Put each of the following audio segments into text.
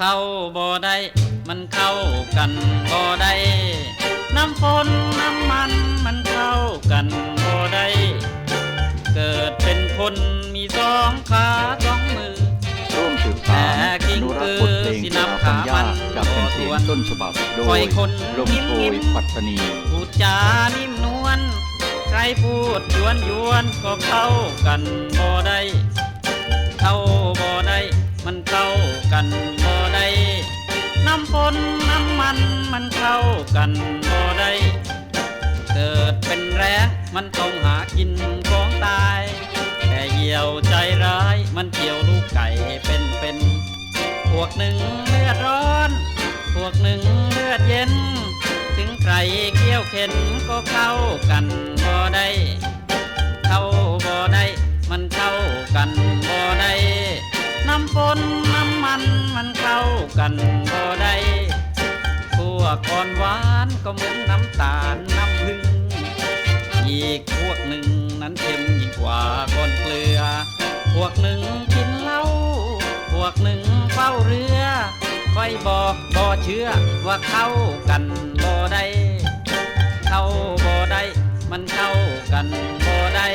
เข้าบ่ได้มันเข้ากันบ่ได้ น้ำฝนน้ำมันมันเข้ากันบ่ได้ เกิดเป็นคนมีสองขาสองมือร่วมสืบสานอนุรักษ์บทเพลงที่หาฟังยากจากเป็นเสียงต้นฉบับโดคอยยคนลมโชยปัตตานีพูดจานิ่มนวลใครพูดยวนยวนก็เข้ากันบ่ได้ เข้าบ่ได้มันเข้ากันบ่ได้น้ำฝนน้ำมันมันเข้ากันบ่ได้เกิดเป็นแร้งมันต้องหากินของตาย แต่เหี่ยวใจร้ายมันเกี่ยวลูกไก่เป็นเป็นพวกหนึ่งเลือดร้อน พวกหนึ่งเลือดเย็น ถึงใครเกี้ยวเข็นก็เข้ากันบ่ได้ เข้าบ่ได้ มันเข้ากันบ่ได้น้ำฝน มันมันเข้ากันบ่ได้พวกอ่อนหวานก็เหมือนน้ำตาลน้ำผึ้งอีกพวกหนึ่งนั้นเค็มยิ่งกว่าก้อนเกลือ พวกหนึ่งกินเหล้าพวกหนึ่งเฝ้าเรือค่อยบอกบ่เชื่อว่าเข้ากันบ่ได้เข้าบ่ได้มันเข้ากันบ่ได้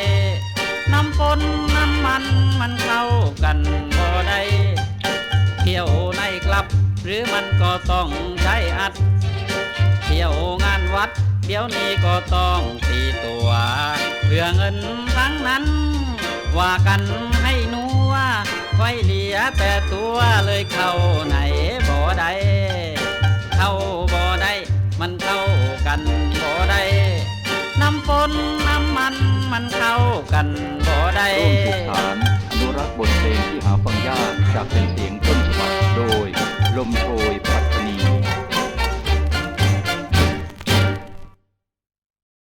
น้ำฝนน้ำมันมันเข้ากัน หรือมันก็ต้องใช้อัด เที่ยวงานวัด เดี๋ยวนี้ก็ต้องตีตัว เพื่อเงินทั้งนั้น ว่ากันให้นัวไว้เหลียแต่ตัวเลยเข้าไหนบ่ได้เข้าบ่ได้มันเข้ากันบ่ได้น้ำฝนน้ำมันมันเข้ากันบ่ได้ร่วมสืบสานอนุรักษ์บทเพลงที่หาฟังยากจากเป็นเสียง Cwm Rhyd.